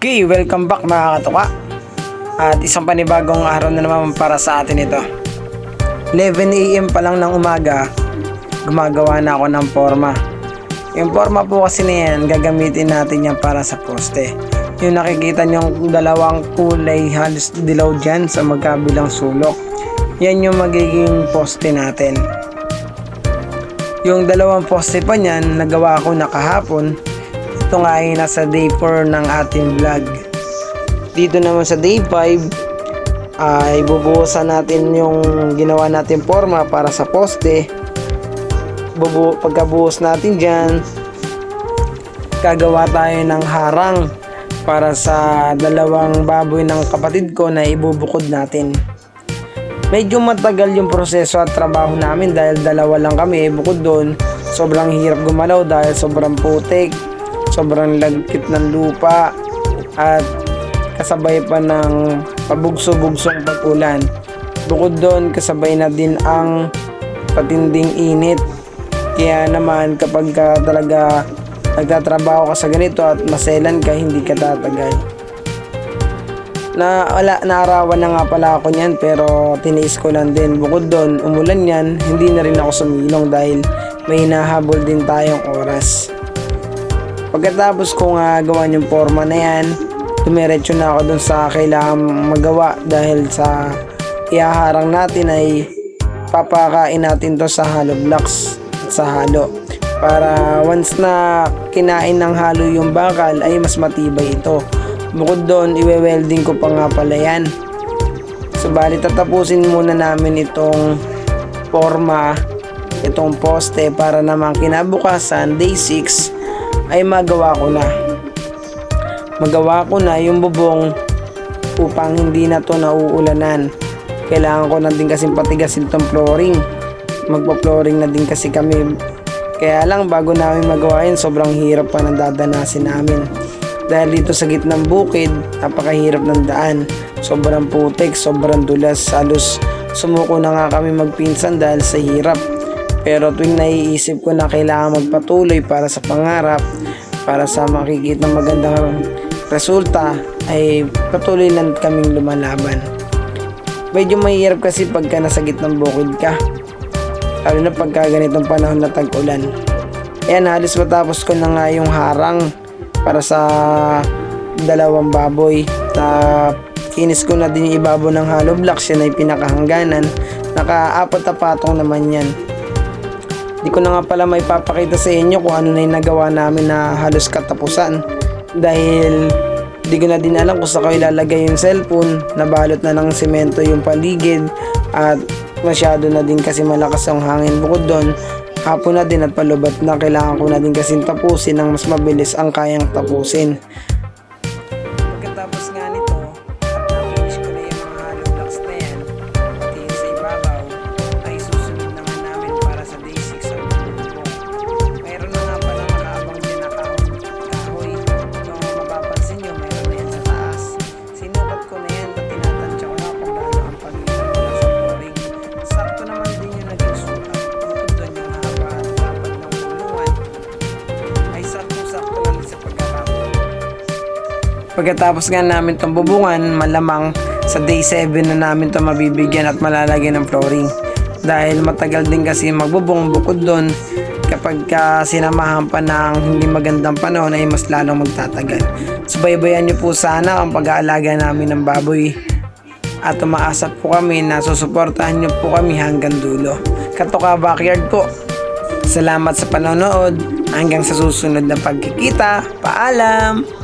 Okay, welcome back mga katuka. At isang panibagong araw na naman para sa atin ito. 11am pa lang ng umaga, gumagawa na ako ng forma. Yung forma po kasi na yan, gagamitin natin yan para sa poste. Yung nakikita nyong dalawang kulay halos dilaw dyan sa magkabilang sulok. Yan yung magiging poste natin. Yung dalawang poste pa niyan, nagawa ko na kahapon. Ito nga ay nasa day 4 ng ating vlog. Dito naman sa day 5, ay bubuhusan natin yung ginawa natin forma para sa poste. Bubu pagkabuhos natin dyan, gagawa tayo ng harang para sa dalawang baboy ng kapatid ko na ibubukod natin. Medyo matagal yung proseso at trabaho namin dahil dalawa lang kami bukod doon. Sobrang hirap gumalaw dahil sobrang putik, sobrang lagkit ng lupa at kasabay pa ng pabugso-bugsong pag-ulan. Bukod doon kasabay na din ang patinding init. Kaya naman kapag ka talaga nagtatrabaho ka sa ganito at maselan ka, hindi ka tatagal na wala naarawan na nga pala ako niyan pero tiniis ko lang din bukod doon umulan yan hindi na rin ako sumilong dahil may hinahabol din tayong oras pagkatapos ko nga gawa yung forma na yan dumiretso na ako dun sa kailangan magawa dahil sa iaharang natin ay papakain natin to sa hollow blocks sa halo para once na kinain ng halo yung bakal ay mas matibay ito Bukod doon, iwe-welding ko pa nga pala yan. Subalit tatapusin muna namin itong forma, itong poste para naman kinabukasan, day 6, ay magawa ko na. Magawa ko na yung bubong upang hindi na to nauulanan. Kailangan ko na din kasi patigasin tong flooring. Magpa-flooring na din kasi kami. Kaya lang bago namin magawa yun, sobrang hirap pa nang dadanasin namin dahil dito sa gitnang bukid napakahirap ng daan sobrang putik, sobrang dulas halos sumuko na nga kami magpinsan dahil sa hirap pero tuwing naiisip ko na kailangan magpatuloy para sa pangarap para sa makikita magandang resulta ay patuloy lang kaming lumalaban. Medyo mahirap kasi pagka nasa gitnang bukid ka lalo na pagka ganitong panahon na tag-ulan. Ayan, halos matapos ko na nga yung harang para sa dalawang baboy. Na kinis ko na din yung ibabaw ng hollow blocks yan ay pinakahangganan. Naka-apat na patong naman yan di ko na nga pala may papakita sa inyo kung ano na yung nagawa namin na halos katapusan. Dahil di ko na din alam kung saan ko ilalagay yung cellphone. Nabalot na ng semento yung paligid at masyado na din kasi malakas ang hangin bukod doon. Hapon na din at palubat na. Kailangan ko na din kasing tapusin ng mas mabilis ang kayang tapusin. Pagkatapos nga namin itong bubungan, malamang sa day 7 na namin ito mabibigyan at malalagyan ng flooring. Dahil matagal din kasi magbubong bukod doon, kapag ka sinamahan pa ng hindi magandang panahon ay mas lalong magtatagal. Subaybayan niyo po sana ang pag-aalaga namin ng baboy at umaasa po kami na susuportahan niyo po kami hanggang dulo. Katoka Backyard po. Salamat sa panonood. Hanggang sa susunod na pagkikita. Paalam!